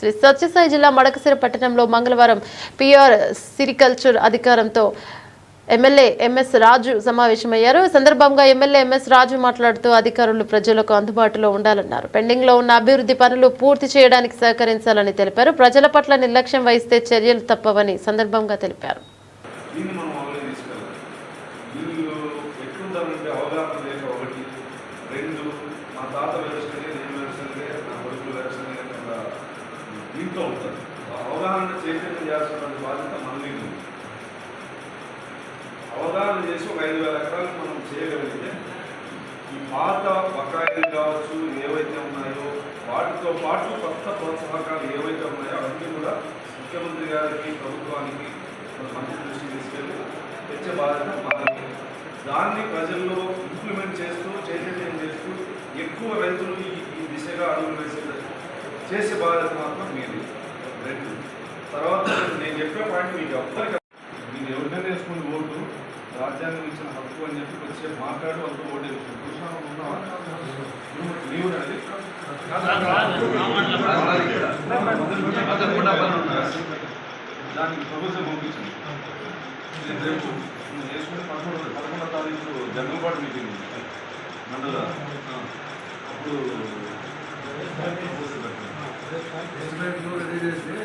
శ్రీ సత్యసాయి జిల్లా మడకసిర పట్టణంలో మంగళవారం పిఆర్ సిరికల్చర్ అధికారంతో ఎమ్మెల్యే ఎంఎస్ రాజు సమావేశమయ్యారు. ఈ సందర్భంగా ఎమ్మెల్యే ఎంఎస్ రాజు మాట్లాడుతూ అధికారులు ప్రజలకు అందుబాటులో ఉండాలన్నారు. పెండింగ్లో ఉన్న అభివృద్ధి పనులు పూర్తి చేయడానికి సహకరించాలని తెలిపారు. ప్రజల పట్ల నిర్లక్ష్యం వహిస్తే చర్యలు తప్పవని సందర్భంగా తెలిపారు. అవగాహన ఒకటి రెండు మా తాత దీంతో ఉంటుంది. అవగాహన చైతన్యం చేయాల్సిన బాధ్యత మనమే ఉంది. అవగాహన చేసి ఒక ఐదు వేల ఎకరాలు మనం చేయగలిగితే ఈ పాత బకాయిలు కావచ్చు ఏవైతే ఉన్నాయో వాటితో పాటు కొత్త ప్రోత్సాహకాలు ఏవైతే ఉన్నాయో అవన్నీ కూడా ముఖ్యమంత్రి గారికి ప్రభుత్వానికి మంచి దృష్టి దృష్టికి తీసుకెళ్ళి తెచ్చే బాధ్యత మనకి దాన్ని ప్రజల్లో ఇంప్లిమెంట్ చేస్తూ చైతన్యం చేస్తూ ఎక్కువ రైతులు ఈ ఈ దిశగా అడుగులు వేసే చేసే బాధ్యత మాత్రం మీది. రెండు. తర్వాత నేను చెప్పే పాయింట్ మీకు ఎవ్వరికి మీరు ఎవరికైనా వేసుకుని ఓటు రాజ్యాంగం ఇచ్చిన హక్కు అని చెప్పి వచ్చే మాట్లాడు అంతా ఓటు వేసుకుని చూసినా ఉన్నావా? నీవు అది? దానికి ప్రభుత్వం పంపించింది నేను రేపు నేను వేసుకుని పదకొండు పదకొండో తారీఖు జంగంపాటు మీటింగ్ ఉంది. మండల అప్పుడు అప్పుడు ఎస్టిమేట్ రెడీ చేసి